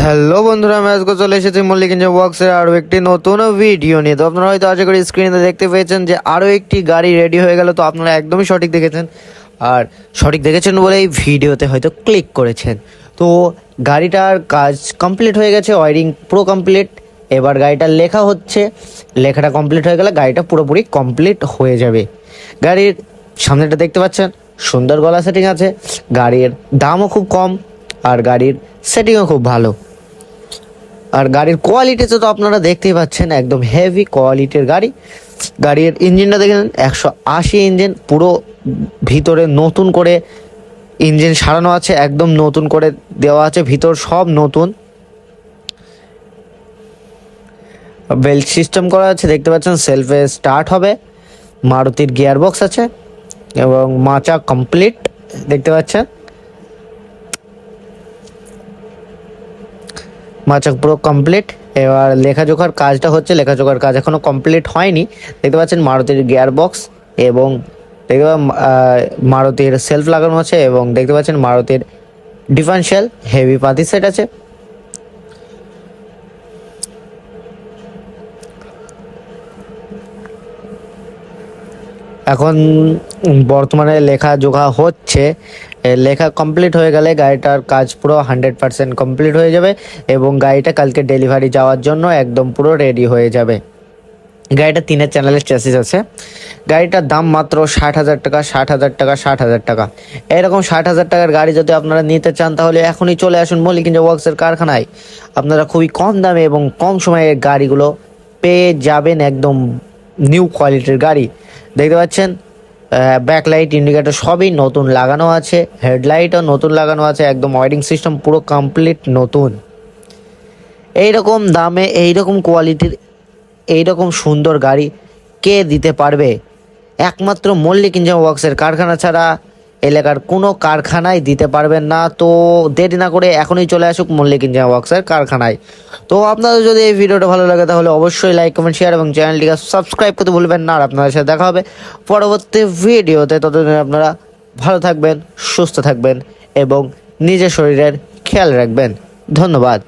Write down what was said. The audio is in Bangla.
হ্যালো বন্ধুরা, আমি আজকে চলে এসেছি মল্লিক ইঞ্জা ওয়ার্কসের আরও একটি নতুন ভিডিও নিয়ে। তো আপনারা হয়তো আশা করি স্ক্রিনে দেখতে পেয়েছেন যে আরও একটি গাড়ি রেডি হয়ে গেল, তো আপনারা একদমই সঠিক দেখেছেন। আর সঠিক দেখেছেন বলে এই ভিডিওতে হয়তো ক্লিক করেছেন। তো গাড়িটার কাজ কমপ্লিট হয়ে গেছে ওয়ারিং পুরো কমপ্লিট এবার গাড়িটা লেখা হচ্ছে, লেখাটা কমপ্লিট হয়ে গেলে গাড়িটা পুরোপুরি কমপ্লিট হয়ে যাবে। গাড়ির সামনেটা দেখতে পাচ্ছেন, সুন্দর গলা সেটিং আছে। গাড়ির দামও খুব কম। আর গাড়ির সেটিংও খুব ভালো। আর গাড়ির কোয়ালিটিতে তো আপনারা দেখতেই পাচ্ছেন, একদম হেভি কোয়ালিটির গাড়ি। গাড়ির ইঞ্জিনটা দেখে দেখেন একশো আশি ইঞ্জিন পুরো ভিতরে নতুন করে ইঞ্জিন সারানো আছে, একদম নতুন করে দেওয়া আছে, ভিতর সব নতুন। বেল্ট সিস্টেম করা আছে, দেখতে পাচ্ছেন সেলফে স্টার্ট হবে। মারুতির গিয়ার বক্স আছে এবং মাচা কমপ্লিট দেখতে পাচ্ছেন। মাচাক পুরো কমপ্লিট এবার লেখাজোখার কাজটা হচ্ছে, লেখাজোখার কাজ এখনও কমপ্লিট হয়নি। দেখতে পাচ্ছেন মারুতির গিয়ার বক্স এবং দেখতে মারুতির সেলফ লাগানো আছে এবং দেখতে পাচ্ছেন মারুতির ডিফারেন্সিয়াল হেভি পাতি সেট আছে। এখন বর্তমানে লেখা জোখা হচ্ছে। লেখা কমপ্লিট হয়ে গেলে গাড়িটার কাজ পুরো হান্ড্রেড পার্সেন্ট কমপ্লিট হয়ে যাবে এবং গাড়িটা কালকে ডেলিভারি যাওয়ার জন্য একদম পুরো রেডি হয়ে যাবে। গাড়িটা তিনের চ্যানেলের চ্যাসিস আছে। গাড়িটার দাম মাত্র ষাট হাজার টাকা, ষাট হাজার টাকা, ষাট হাজার টাকা। এরকম ষাট হাজার টাকার গাড়ি যদি আপনারা নিতে চান, তাহলে এখনই চলে আসুন মল্লিক ইঞ্জা ওয়ার্কসের কারখানায়। আপনারা খুবই কম দামে এবং কম সময়ে গাড়িগুলো পেয়ে যাবেন একদম নিউ কোয়ালিটির গাড়ি। দেখতে পাচ্ছেন? ব্যাকলাইট ইন্ডিকেটর সবই নতুন লাগানো আছে। হেডলাইটও নতুন লাগানো আছে, একদম ওয়ারিং সিস্টেম পুরো কমপ্লিট নতুন। এইরকম দামে, এইরকম কোয়ালিটির এইরকম সুন্দর গাড়ি কে দিতে পারবে? একমাত্র মল্লিক ইঞ্জিন ওয়ার্কসের কারখানা ছাড়া এলাকার কোনো কারখানায় দিতে পারবেন না। তো দেরি না করে এখনই চলে আসুক মল্লিক ইঞ্জিন ওয়ার্কসের কারখানায়। তো আপনাদের যদি এই ভিডিওটা ভালো লাগে তাহলে অবশ্যই লাইক কমেন্ট শেয়ার এবং চ্যানেলটিকে সাবস্ক্রাইব করতে ভুলবেন না। আর আপনাদের সাথে দেখা হবে পরবর্তী ভিডিওতে। ততদিন আপনারা ভালো থাকবেন, সুস্থ থাকবেন এবং নিজের শরীরের খেয়াল রাখবেন। ধন্যবাদ।